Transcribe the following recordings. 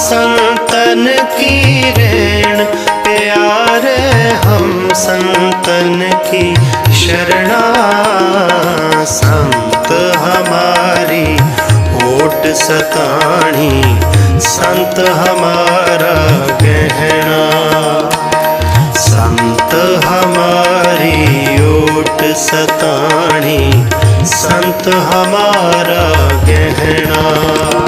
संतन की रैण प्यार हम संतन की शरणा संत हमारी ओट सताणी संत हमारा गहना संत हमारी ओट सताणी संत हमारा गहना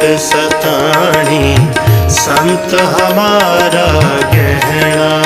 ओट सताणी संत हमारा गहना